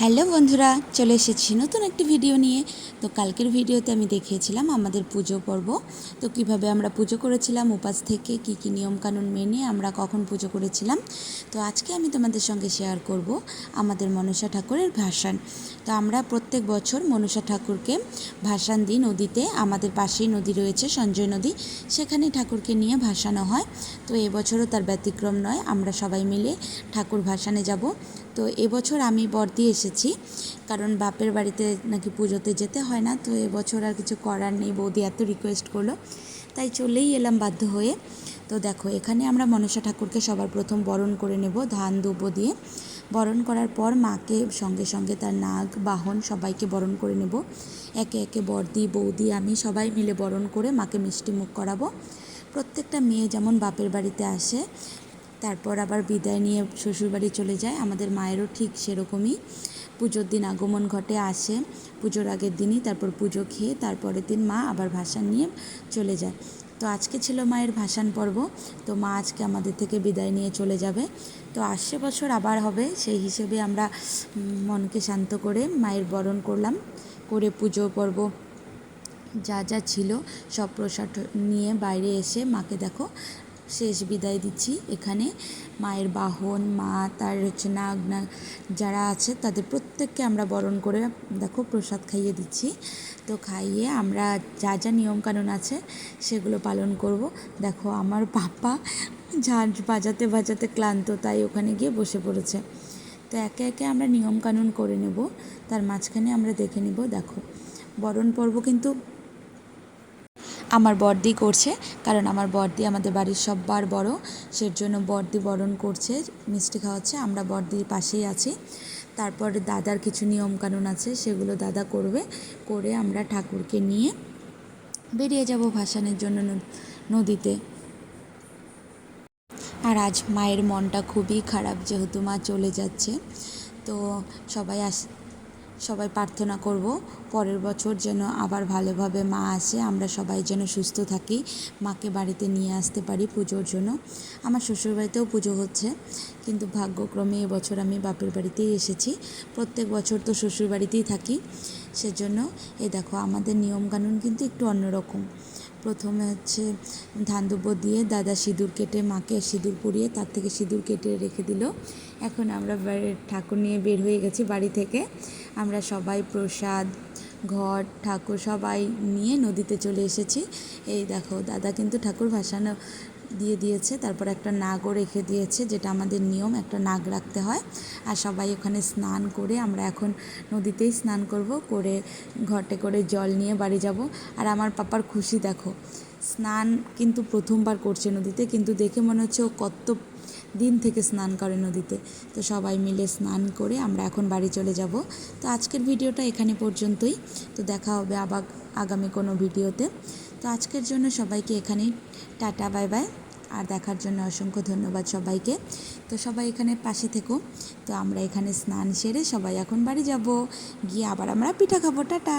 Hello বন্ধুরা, চলে এসেছি নতুন একটি ভিডিও নিয়ে। তো কালকের ভিডিওতে আমি দেখিয়েছিলাম আমাদের পুজো পর্ব। তো কীভাবে আমরা পুজো করেছিলাম, উপাস থেকে কি কি নিয়মকানুন মেনে আমরা কখন পুজো করেছিলাম, তো আজকে আমি তোমাদের সঙ্গে শেয়ার করব আমাদের মনসা ঠাকুরের ভাসান। তো আমরা প্রত্যেক বছর মনসা ঠাকুরকে ভাসান দিই নদীতে, আমাদের পাশেই নদী রয়েছে, সঞ্জয় নদী, সেখানে ঠাকুরকে নিয়ে ভাসানো হয়। তো এবছরও তার ব্যতিক্রম নয়, আমরা সবাই মিলে ঠাকুর ভাসানে যাব। তো এবছর আমি বর্দি এসেছি, কারণ বাপের বাড়িতে নাকি পুজোতে যেতে হয় না, তো এবছর আর কিছু করার নেই, বৌদি এত রিকোয়েস্ট করল, তাই চলেই এলাম বাধ্য হয়ে। তো দেখো, এখানে আমরা মনসা ঠাকুরকে সবার প্রথম বরণ করে নেব, ধান দুব্বো দিয়ে। বরণ করার পর মাকে সঙ্গে সঙ্গে তার নাগ, বাহন সবাইকে বরণ করে নেব। একে একে বর্দি, বৌদি, আমি সবাই মিলে বরণ করে মাকে মিষ্টি মুখ করাবো। প্রত্যেকটা মেয়ে যেমন বাপের বাড়িতে আসে তারপর আবার বিদায় নিয়ে শ্বশুরবাড়ি চলে যায়। আমাদের মায়েরও ঠিক সেরকমই। পুজোর দিন আগমন ঘটে, আসে। পুজোর আগের দিনই তারপর পুজো খেয়ে তারপরের দিন মা আবার ভাসান নিয়ে চলে যায়। তো আজকে ছিল মায়ের ভাসান পর্ব। তো মা আজকে আমাদের থেকে বিদায় নিয়ে চলে যাবে। তো আসছে বছর আবার হবে। সেই হিসেবে আমরা মনকে শান্ত করে মায়ের বরণ করলাম। করে পুজো পর্ব যা যা ছিল সব প্রসাদ নিয়ে বাইরে এসে মাকে দেখো। শেষ বিদায় দিচ্ছি। এখানে মায়ের বাহন, মা, তার হচ্ছে নাগ যারা আছে, তাদের প্রত্যেককে আমরা বরণ করে, দেখো, প্রসাদ খাইয়ে দিচ্ছি। তো খাইয়ে আমরা যা যা নিয়মকানুন আছে, সেগুলো পালন করব। দেখো, আমার পাপা ঝাঁঝ বাজাতে বাজাতে ক্লান্ত, তাই ওখানে গিয়ে বসে পড়েছে। তো একে একে আমরা নিয়মকানুন করে নেব। তার মাঝখানে আমরা দেখে নিব, দেখো, বরণ পর্ব কিন্তু আমার বর্দি করছে, কারণ আমার বর্দি আমাদের বাড়ির সববার বড়। সের জন্য বর্দি বরণ করছে, মিষ্টি খাওয়াচ্ছে, আমরা বর্দির পাশেই আছি। তারপর দাদার কিছু নিয়মকানুন আছে, সেগুলো দাদা করবে, করে আমরা ঠাকুরকে নিয়ে বেরিয়ে যাব ভাসানের জন্য নদীতে। আর আজ মায়ের মনটা খুবই খারাপ, যেহেতু মা চলে যাচ্ছে। তো সবাই আস সবাই প্রার্থনা করব, পরের বছর যেন আবার ভালোভাবে মা আসে, আমরা সবাই যেন সুস্থ থাকি, মাকে বাড়িতে নিয়ে আসতে পারি পুজোর জন্য। আমার শ্বশুরবাড়িতেও পুজো হচ্ছে, কিন্তু ভাগ্যক্রমে এবছর আমি বাপের বাড়িতেই এসেছি। প্রত্যেক বছর তো শ্বশুরবাড়িতেই থাকি, সেজন্য এ দেখো আমাদের নিয়মকানুন কিন্তু একটু অন্যরকম। প্রথমে হচ্ছে ধান দিয়ে দাদা সিঁদুর কেটে, মাকে সিঁদুর পরিয়ে তার থেকে সিঁদুর কেটে রেখে দিল। এখন আমরা ঠাকুর নিয়ে বের হয়ে গেছি বাড়ি থেকে। আমরা সবাই প্রসাদ ঘর, ঠাকুর সবাই নিয়ে নদীতে চলে এসেছি। এই দেখো, দাদা কিন্তু ঠাকুর ভাসানো দিয়ে দিয়েছে, তারপর একটা নাগও রেখে দিয়েছে, যেটা আমাদের নিয়ম, একটা নাগ রাখতে হয়। আর সবাই ওখানে স্নান করে আমরা এখন নদীতেই স্নান করব, করে ঘটে করে জল নিয়ে বাড়ি যাব। আর আমার পাপার খুশি দেখো, স্নান কিন্তু প্রথমবার করছে নদীতে, কিন্তু দেখে মনে হচ্ছে ও কত দিন থেকে স্নান করে নদীতে। তো সবাই মিলে স্নান করে আমরা এখন বাড়ি চলে যাব। তো আজকের ভিডিওটা এখানে পর্যন্তই। তো দেখা হবে আবার আগামী কোনো ভিডিওতে। তো আজকের জন্য সবাইকে এখানেই টাটা, বাই বাই। আর দেখার জন্য অসংখ্য ধন্যবাদ সবাইকে। তো সবাই এখানে পাশে থেকো। তো আমরা এখানে স্নান সেরে সবাই এখন বাড়ি যাব। গিয়ে আবার আমরা পিঠা খাব। টাটা!